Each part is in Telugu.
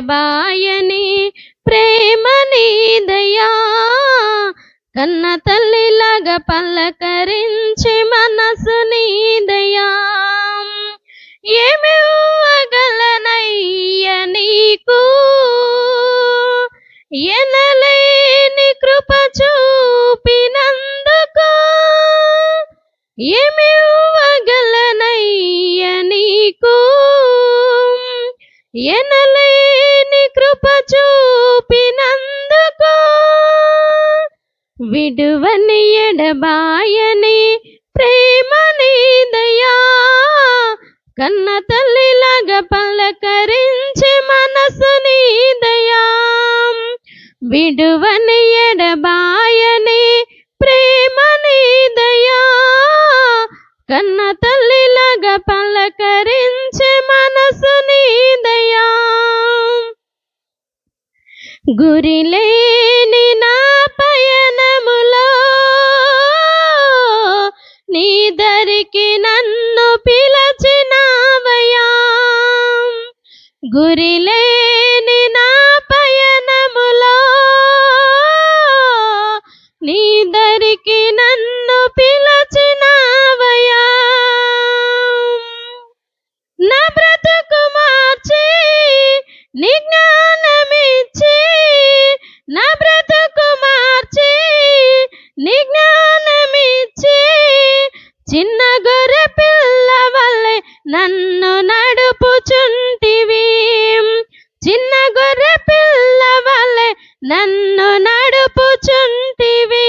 బాయని ప్రేమ నీదయా కన్న తల్లిలాగా పల్లకరించి మనసు నీదయా ఏమి నీకు? ఎనలేని కృప చూపినందుకు ఏమి ఇవ్వగలనయ్య నీకు? ఎనలేని కృప చూపినందుకు. విడువని ఎడబాయని ప్రేమని దయా. కన్న తల్లిలాగా పలకరించి మనసు నీదయా విడువని ఎడబాయని ప్రేమ నీదయా కన్న తల్లిలాగా పలకరించి మనసు నీదయా గురిలేని నా పయనములో నీ దరికి నన్ను పిలచినావయా గురిలేని నా పయనములో నీ దరికి నన్ను పిల నన్ను నడుపుచుంటివి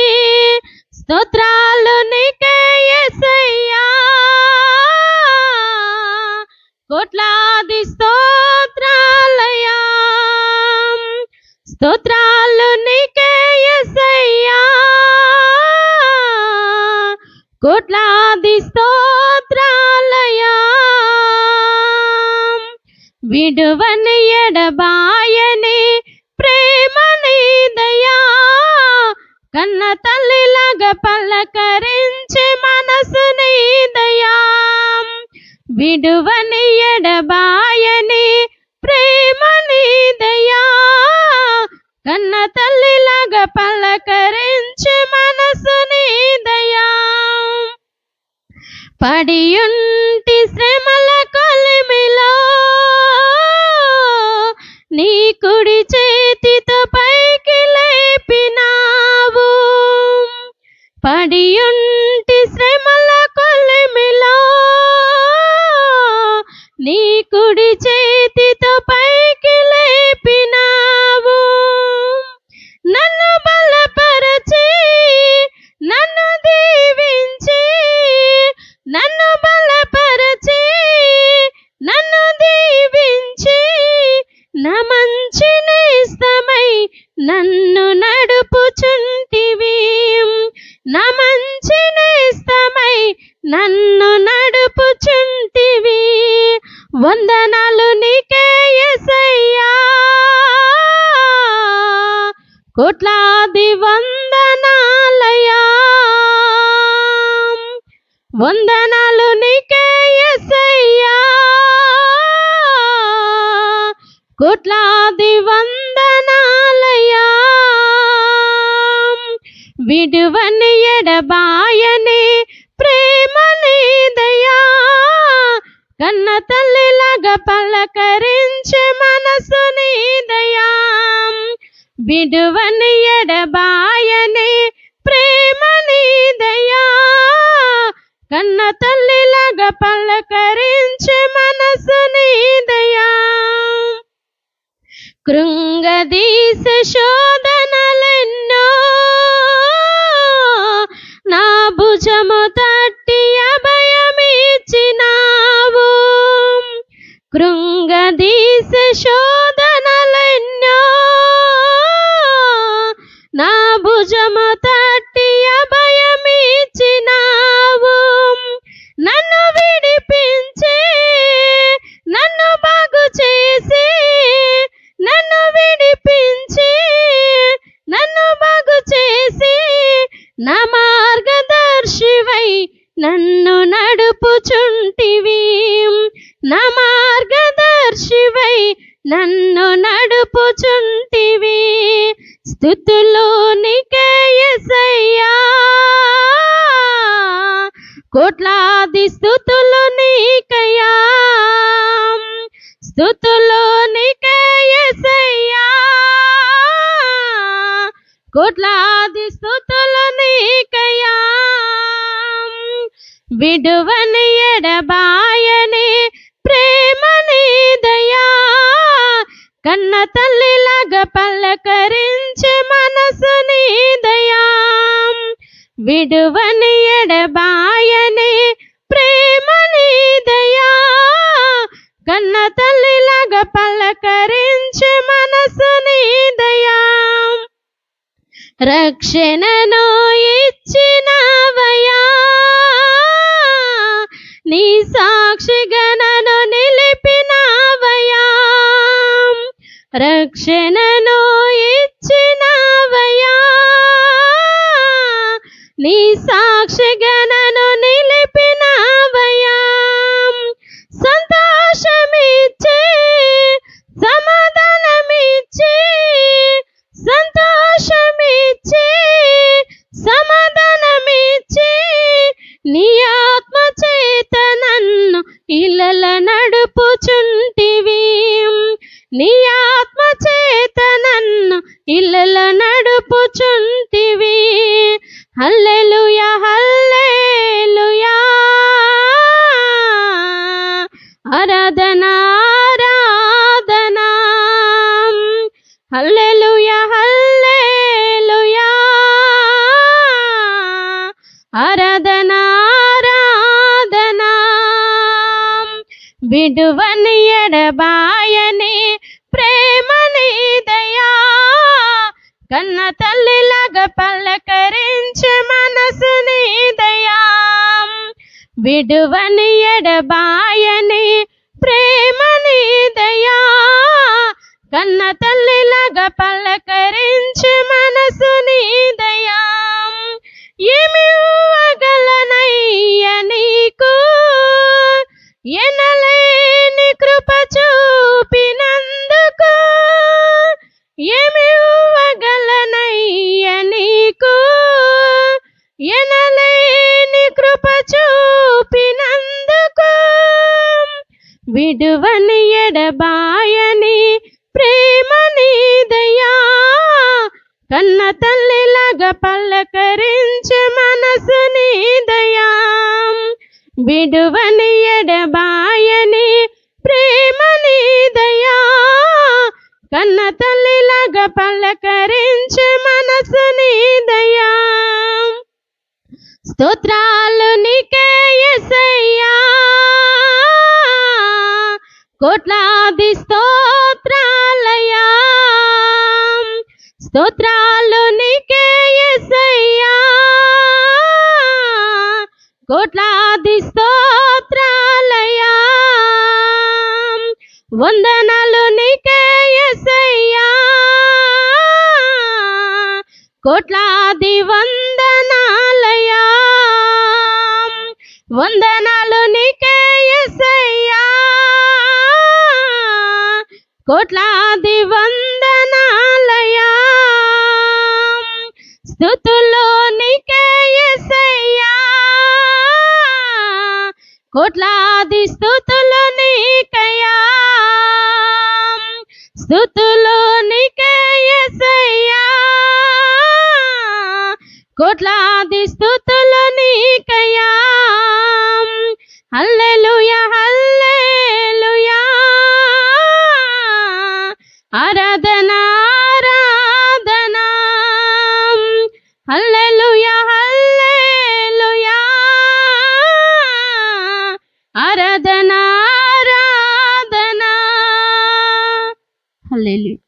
స్తోత్రాలు నీకే యేసయ్యా కోట్లాది స్తోత్రాలయా స్తోత్రాలు నీకే యేసయ్యా కోట్లాది స్తోత్రాలయా విడువని ఎడబాయని కన్న తల్లిలాగా పలకరించి మనసు నీదయా. విడువని ఎడబాయని ప్రేమ నీదయా. కన్న తల్లిలాగా పలకరించి మనసు నీదయా. పడియుంట వందనాలు నీకే యేసయ్యా కోట్లాది వందనాలయా విడువని ఎడబాయని ప్రేమని దయా. కన్న తల్లిలాగా పలకరించే మనసు నీదయా విడువని ఎడబాయని కన్న తల్లిలాగా పలకరించే మనసు నీదయా? కృంగదీస శోధనలెన్నో నా భుజము తట్టి అభయమిచ్చినావు. కృంగదీస శోధనలెన్నో నా భుజము తట్టి నా మార్గదర్శివై నన్ను నడుపుచుంటివి. నా మార్గదర్శివై నన్ను నడుపుచుంటివి. స్థుతులు నీకే కోట్లాది స్థుతులు నీకయ్యా. స్థుతులు నీకే కోట్లాది స్థుతులు విడువని ఎడబాయని ప్రేమని దయా. కన్న తల్లిలాగా పల్లకరించే మనసు దయా. విడువని ఎడబాయని ప్రేమని దయా. కన్న తల్లిలాగా పల్లకరించే మనసు దయా. రక్షణను ఇచ్చినవయా. నీ సాక్షిగా నన్ను నిలిపినవయా రక్షణను ఇచ్చినవయా నీ సాక్షిగా నన్ను నిలి ఆరాధనా ఆరాధనా హల్లెలూయా. హల్లెలూయా విడువని ఎడబాయని ప్రేమని దయా. కన్న తల్లిలాగా పల్లకరించే మనసుని దయా. విడువని ఎడబాయని ప్రేమ దయా. కన్న తల్లిలాగా పల్లకరించే విడువని ఎడబాయని ప్రేమ నీదయా కన్న తల్లిలాగా పల్లకరించే మనసు నీదయా విడువని ఎడబాయని ప్రేమ నీదయా కన్న తల్లిలాగా పల్లకరించే మనసు నీదయా స్తోత్రాలు కోట్లాది స్తోత్రాలయా స్తోత్రాలు నీకే యేసయ్యా కోట్లాది స్తోత్రాలయా వందనాలు నీకే యేసయ్యా కోట్లాది వందనాలయా వందన కోట్లాది వందనాలయా. స్థుతుల్లో నీకే కోట్లాది స్థుతులు నీకయ్యా. స్థుతులు నీకే కోట్లాది స్థుతులు నీకయ్యా. హల్లెలూయా హల్లెలూయా ఆరాధనా ఆరాధనా హల్లెలూయా